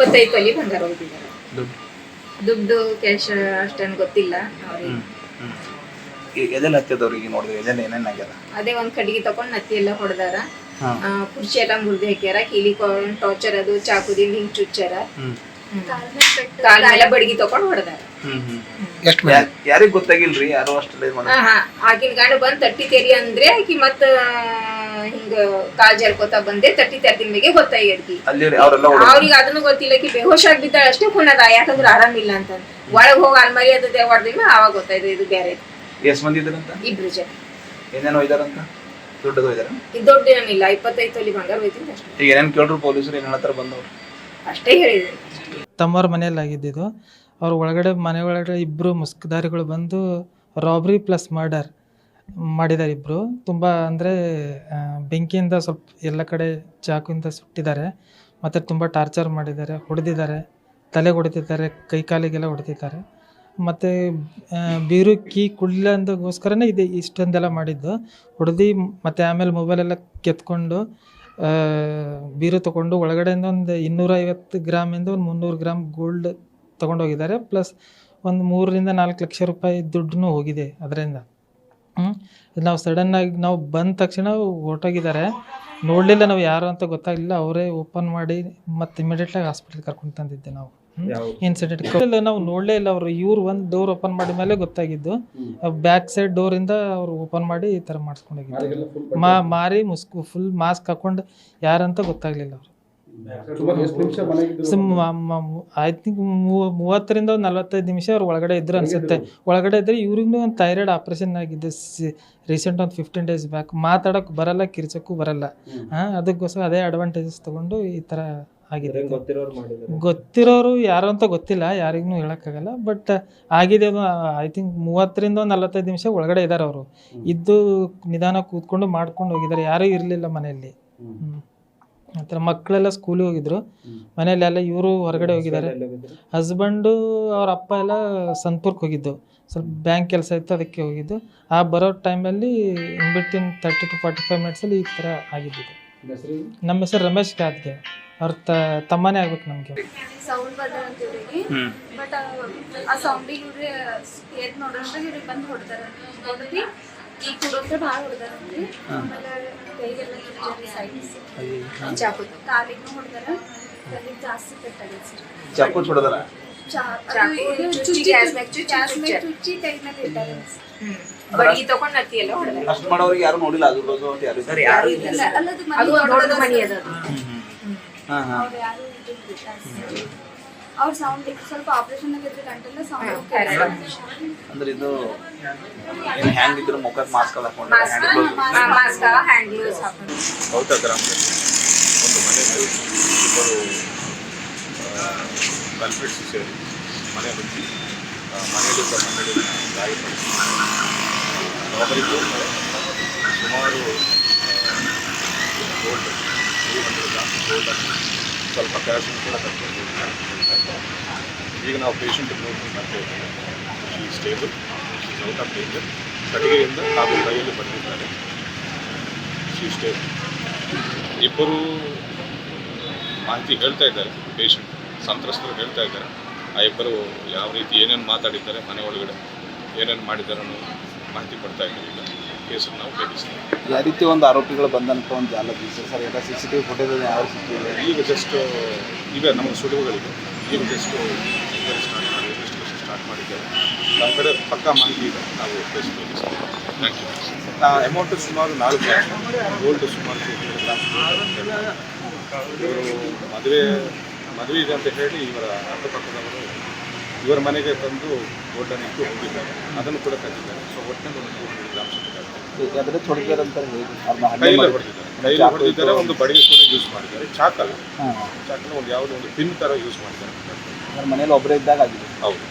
ಇಪ್ಪತ್ತೈದು ತೊಲಿ ಬಂಗಾರ ಹೋಗಿದ್ದಾರೆ ದುಡ್ಡು? ಕ್ಯಾಶ್ ಅಷ್ಟೇನು ಗೊತ್ತಿಲ್ಲ ಅವ್ರಿಗೆ. ಎದೆಲ್ಲ ಹತ್ತಿದವ್ರಿಗೆ ನೋಡಿದ್ರೆ? ಎದೆಲ್ಲ ಏನೇನ್ ಆಗ್ಯದ? ಅದೇ ಒಂದ್ ಕಡಿಗೆ ತಕೊಂಡ್ ನತ್ತಿ ಎಲ್ಲ ಹೊಡೆದಾರ. ಕುರ್ಚಿ ಎಲ್ಲ ಮುರಿದು ಹಾಕ್ಯಾರ. ಕೀಲಿ ಟಾರ್ಚರ್ ಅದು ಚಾಕುದಿಂದ ಹಿಂಗ್ ಚುಚ್ಚಾರ. ಕಾಲ್ ಮೇಲೆ ಬಡಗಿ ತಕೊಂಡ್ ಹೊಡೆದಾರ ಎಷ್ಟು ಯಾರಿಗ್ ಗೊತ್ತಾಗಿಲ್ರಿ? ಯಾರು ಹಾ ಆಕಿನ ಗಂಡ ಬಂದ್ ತಟ್ಟಿ ತೆರಿ ಅಂದ್ರೆ ಆಕಿ ಮತ್ತ ಹಿಂಗ ಕಾಲ್ ಜರ್ಕೋತಾ ಬಂದೆ ತಟ್ಟಿ ತೆರ್ದಿನ ಮೇಲೆ ಗೊತ್ತಾಗ್ಯದ್ಕಿ ಅಲ್ಲಿ ಅವರೆಲ್ಲ ಓಡ ಅವ್ರಿಗೆ ಅದನ್ನು ಗೊತ್ತಿಲ್ಲ ಕಿ ಬೇಹೋಶ್ ಆಗಿದ್ದಾಳ ಅಷ್ಟೇ ಕುಣದ ಯಾಕಂದ್ರೆ ಆರಾಮಿಲ್ಲ ಅಂತ ಒಳಗ್ ಹೋಗಿ ಅಲ್ಮರಿ ಅದು ಹೊಡೆದಿಲ್ಲ ಅವಾಗ ಗೊತ್ತಾಯ್ತು ಇದು ಬೇರೆ ಎಷ್ಟ್ ಮಂದಿ ಇದ್ರಂತ ಇಬ್ರು ಜನ. ಏನೇನೋ ಇದಾರಂತ ದೊಡ್ಡದೋ ಇದಾರ ಇದು ದೊಡ್ಡ ಏನಿಲ್ಲ ಇಪ್ಪತ್ತೈದು ತೊಲಿ ಬಂಗಾರ ಹೋಯ್ತಿದ್ದು ಅಷ್ಟೇ. ಈಗ ಏನೇನು ಕೇಳ್ರು ಪೊಲೀಸರು ಏನ್ ಹತ್ರ ಬಂದವ್ರು? ಅಷ್ಟೇ ಹೇಳಿದೆ. ತಮ್ಮವ್ರ ಮನೆಯಲ್ಲಿ ಆಗಿದ್ದಿದ್ದು ಅವ್ರ ಒಳಗಡೆ, ಮನೆ ಒಳಗಡೆ ಇಬ್ಬರು ಮುಸ್ಕದಾರಿಗಳು ಬಂದು ರಾಬ್ರಿ ಪ್ಲಸ್ ಮರ್ಡರ್ ಮಾಡಿದ್ದಾರೆ ಇಬ್ಬರು ತುಂಬ ಅಂದರೆ ಬೆಂಕಿಯಿಂದ ಸ್ವಲ್ಪ ಎಲ್ಲ ಕಡೆ ಚಾಕುವಿಂದ ಸುಟ್ಟಿದ್ದಾರೆ. ಮತ್ತು ತುಂಬ ಟಾರ್ಚರ್ ಮಾಡಿದ್ದಾರೆ, ಹೊಡೆದಿದ್ದಾರೆ, ತಲೆಗೆ ಹೊಡೆದಿದ್ದಾರೆ, ಕೈ ಕಾಲಿಗೆಲ್ಲ ಹೊಡೆದಿದ್ದಾರೆ. ಮತ್ತು ಬೀರು, ಕೀ ಕುಡ್ಲಿಲ್ಲ ಅಂದಗೋಸ್ಕರನೇ ಇದೆ ಇಷ್ಟೊಂದೆಲ್ಲ ಮಾಡಿದ್ದು. ಹೊಡೆದು ಮತ್ತು ಆಮೇಲೆ ಮೊಬೈಲೆಲ್ಲ ಕೆತ್ಕೊಂಡು ಬೀರು ತಗೊಂಡು ಒಳಗಡೆಯಿಂದ ಒಂದು ಇನ್ನೂರೈವತ್ತು ಗ್ರಾಮಿಂದ ಒಂದು ಮುನ್ನೂರು ಗ್ರಾಮ್ ಗೋಲ್ಡ್ ತೊಗೊಂಡೋಗಿದ್ದಾರೆ. ಪ್ಲಸ್ ಒಂದು ಮೂರರಿಂದ ನಾಲ್ಕು ಲಕ್ಷ ರೂಪಾಯಿ ದುಡ್ಡು ಹೋಗಿದೆ ಅದರಿಂದ. ನಾವು ಸಡನ್ನಾಗಿ ನಾವು ಬಂದ ತಕ್ಷಣ ಹೊರಟೋಗಿದ್ದಾರೆ. ನೋಡಲಿಲ್ಲ ನಾವು ಯಾರು ಅಂತ ಗೊತ್ತಾಗಲಿಲ್ಲ. ಅವರೇ ಓಪನ್ ಮಾಡಿ ಮತ್ತು ಇಮಿಡಿಯೇಟ್ಲಾಗಿ ಹಾಸ್ಪಿಟಲ್ ಕರ್ಕೊಂಡು ತಂದಿದ್ದೆ ನಾವು. ಇನ್ಸಿಡೆಂಟ್ ನಾವು ನೋಡಲೇ ಇಲ್ಲ ಅವರು. ಇವ್ರು ಒಂದು ಡೋರ್ ಓಪನ್ ಮಾಡಿದ ಮೇಲೆ ಗೊತ್ತಾಗಿದ್ದು. ಬ್ಯಾಕ್ ಸೈಡ್ ಡೋರ್ ಇಂದ ಅವ್ರು ಓಪನ್ ಮಾಡಿ ಈ ತರ ಮಾಡಿಸ್ಕೊಂಡೋಗಿದ್ದು ಮಾ ಮಾರಿ ಮುಸ್ಕು ಫುಲ್ ಮಾಸ್ಕ್ ಹಾಕೊಂಡು ಯಾರಂತ ಗೊತ್ತಾಗ್ಲಿಲ್ಲ ಅವರು. ಐ ತಿಂಕ್ ಮೂವತ್ತರಿಂದ ಒಂದು ನಲವತ್ತೈದು ನಿಮಿಷ ಅವ್ರು ಒಳಗಡೆ ಇದ್ರು ಅನ್ಸುತ್ತೆ. ಒಳಗಡೆ ಇದ್ರೆ ಇವ್ರಿಗೂ ಒಂದು ಥೈರಾಯ್ಡ್ ಆಪರೇಷನ್ ಆಗಿದೆ ರೀಸೆಂಟ್ ಒಂದು ಫಿಫ್ಟೀನ್ ಡೇಸ್ ಬ್ಯಾಕ್ ಮಾತಾಡೋಕೆ ಬರಲ್ಲ ಕಿರ್ಚಕ್ಕೂ ಬರಲ್ಲ. ಹಾಂ ಅದಕ್ಕೋಸ್ಕರ ಅದೇ ಅಡ್ವಾಂಟೇಜಸ್ ತಗೊಂಡು ಈ ಥರ ಆಗಿದೆ ಗೊತ್ತಿರೋರು ಯಾರು ಅಂತ ಗೊತ್ತಿಲ್ಲ ಯಾರಿಗೂ ಹೇಳೋಕ್ಕಾಗಲ್ಲ ಬಟ್ ಆಗಿದೆ ಐ ತಿಂಕ್ ಮೂವತ್ತರಿಂದ ಒಂದು ನಲವತ್ತೈದು ನಿಮಿಷ ಒಳಗಡೆ ಇದ್ದಾರೆ ಅವರು. ಇದ್ದು ನಿಧಾನ ಕೂತ್ಕೊಂಡು ಮಾಡ್ಕೊಂಡು ಹೋಗಿದ್ದಾರೆ ಯಾರೂ ಇರಲಿಲ್ಲ ಮನೆಯಲ್ಲಿ. ಆ ಥರ ಮಕ್ಕಳೆಲ್ಲ ಸ್ಕೂಲಿಗೆ ಹೋಗಿದ್ರು. ಮನೇಲೆಲ್ಲ ಎಲ್ಲ ಇವರು ಹೊರಗಡೆ ಹೋಗಿದ್ದಾರೆ. ಹಸ್ಬೆಂಡು ಅವ್ರ ಅಪ್ಪ ಎಲ್ಲ ಸಂತಪುರ್ಕ್ ಹೋಗಿದ್ದು. ಸ್ವಲ್ಪ ಬ್ಯಾಂಕ್ ಕೆಲಸ ಇತ್ತು ಅದಕ್ಕೆ ಹೋಗಿದ್ದು. ಆ ಬರೋ ಟೈಮಲ್ಲಿ in between thirty to forty five ಮಿನಿಟ್ಸಲ್ಲಿ ಈ ಥರ ಆಗಿದ್ದು ನಮ್ಮ ಹೆಸರು? ರಮೇಶ್ ಕಾದ್ಗೆ ಅವ್ರ ತ ತಮ್ಮನೇ ಆಗ್ಬೇಕು ನಮಗೆ. ಸೌಂಡ್ ಬಂದ ಅಂತ ಇವ್ರಿಗೆ ಬಟ್ ಆ ಸೌಂಡಿಗೆ ಇವ್ರೆ ಎದ್ ನೋಡಿದ್ರೆ ಇವ್ರಿಗೆ ಬಂದು ಹೊಡ್ದಾರ ಹೊಡೆದಿ ಈ ಕುಡೋಕೆ ಭಾಳ ಹೊಡ್ದಾರಂತ್ರಿ ಆಮೇಲೆ ಕೈಗೆಲ್ಲ ಸೈಡ್ಸ್ ಚಾಕು ಕಾಲಿಗೂ ಹೊಡ್ದಾರ. ಜಾಸ್ತಿ ಪೆಟ್ಟಾಗೈತೆ ಸರ್. ಚಾಕು ಹೊಡೆದಾರ? ಮಾಡೋರಿಗೆ ಯಾರು ನೋಡಿಲ್ಲ ಅದು ಯಾರು ಸರಿ ಯಾರು ಇಲ್ಲ. ಅದು ಮನೆ ಅದ ಅವ್ರು ಯಾರು ಇದ್ದಿಲ್ಲ ಅವ್ರ ಸೌಂಡ್ ಸ್ವಲ್ಪ ಆಪರೇಷನ್ ಆಗಿದ್ರೆ ಗಂಟೆಲ್ಲ ಸೌಂಡ್ ಅಂದ್ರೆ ಇದು ಏನು ಹ್ಯಾಂಗ್ ಇದ್ರು ಮುಖಕ್ಕೆ ಮಾಸ್ಕ್ ಎಲ್ಲ ಹಾಕೊಂಡು ಮಾಸ್ಕ್ ಹ್ಯಾಂಡ್ ಗ್ಲೂಸ್ ಹಾಕೊಂಡು ಗ್ರಾಮದಲ್ಲಿ ಒಂದು ಮನೆಯಲ್ಲಿ ಇಬ್ಬರು ಕಲ್ಪಿಟ್ಸ್ ಸೇರಿ ಮನೆ ಮನೆಯಲ್ಲಿ ಗಾಯಪಡಿಸಿ ಸುಮಾರು ಗೋಲ್ಡ್ ಸ್ವಲ್ಪ ಕ್ಯಾಶನ್ನು ಕೂಡ ಕಟ್ಕೊಂಡು ಈಗ ನಾವು ಪೇಷಂಟ್ ನೋಡ್ಕೊಂಡು ಬರ್ತಾ she stable out of danger ಕಟ್ಟಿಗೆಯಿಂದ ಹಾಗೂ ಕೈಯಲ್ಲಿ ಬಂದಿದ್ದಾರೆ. ಶೀ ಸ್ಟೇಬಲ್ ಇಬ್ಬರು ಮಾಹಿತಿ ಹೇಳ್ತಾ ಇದ್ದಾರೆ ಪೇಷಂಟ್ ಸಂತ್ರಸ್ತರು ಹೇಳ್ತಾ ಇದ್ದಾರೆ. ಆ ಇಬ್ಬರು ಯಾವ ರೀತಿ ಏನೇನು ಮಾತಾಡಿದ್ದಾರೆ, ಮನೆ ಒಳಗಡೆ ಏನೇನು ಮಾಡಿದ್ದಾರೆ ಅನ್ನೋ ಮಾಹಿತಿ ಕೊಡ್ತಾ ಇದ್ದೀವಿ ಈಗ. ಕೇಸನ್ನು ನಾವು ಭೇದಿಸ್ತೀವಿ ಯಾವ ರೀತಿ ಒಂದು ಆರೋಪಿಗಳು ಬಂದಂತ ಒಂದು ಜಾಲ ಬೀಸ ಸರ್ ಎಲ್ಲ ಸಿ ಸಿ ಟಿವಿ ಫುಟೇಜ್ ಯಾವ ಸಿಕ್ಕಿದೆ ಈಗ ಜಸ್ಟ್ ಈಗ ನಮ್ಮ ಸುಳಿವುಗಳಿವೆ ಈಗ ಜಸ್ಟ್ ಸ್ಟಾರ್ಟ್ ಮಾಡಿ ಇನ್ವೆಸ್ಟಿಗೇಷನ್ ಸ್ಟಾರ್ಟ್ ಮಾಡಿದ್ದೇವೆ. ನಮ್ಮ ಕಡೆ ಪಕ್ಕ ಮಾಹಿತಿ ಇದೆ. ನಾವು ಕೇಸ್ ಥ್ಯಾಂಕ್ ಯು ಅಮೌಂಟು ಸುಮಾರು ನಾಲ್ಕು ಲಕ್ಷ. ಗೋಲ್ಡ್ ಸುಮಾರು. ಇವರು ಮದುವೆ ಮದುವೆ ಇದೆ ಅಂತ ಹೇಳಿ ಇವರ ಅಕ್ಕಪಕ್ಕದವರು ಇವರ ಮನೆಗೆ ತಂದು ಗೋಲ್ಡನ್ ಇಟ್ಟು ಹೋಗಿದ್ದಾರೆ. ಅದನ್ನು ಕೂಡ ತಂದಿದ್ದಾರೆ ಸೊ ಒಟ್ಟಿನಲ್ಲಿ ಒಂದು ಟೂ ಹಂಡ್ರೆಡ್ ಗ್ರಾಮ್ಸ್ ಇಟ್ಟಿದ್ದಾರೆ ಯಾವ್ದಾದ್ರೆ ತೊಡಗಿದಾರೆ ಅಂತ ಹೇಳಿ ಅವ್ರನ್ನ ಹಲ್ಲೆ ಕೈಯಲ್ಲಿ ಮಾಡಿ ಹೊಡೆದಿದ್ದಾರೆ ಕೈಯಲ್ಲಿ ಹೊಡೆದಿದ್ದಾರೆ ಒಂದು ಬಡಿಗೆ ಕೂಡ ಯೂಸ್ ಮಾಡಿದ್ದಾರೆ. ಚಾಕಲ್ಲ. ಚಾಕಲ್ಲ ಒಂದು ಯಾವುದೋ ಒಂದು ಪಿನ್ ತರ ಯೂಸ್ ಮಾಡಿದ್ದಾರೆ. ಅವ್ರ ಮನೇಲಿ ಒಬ್ಬರೇ ಇದ್ದಾಗ ಆಗಿದೆ. ಹೌದು.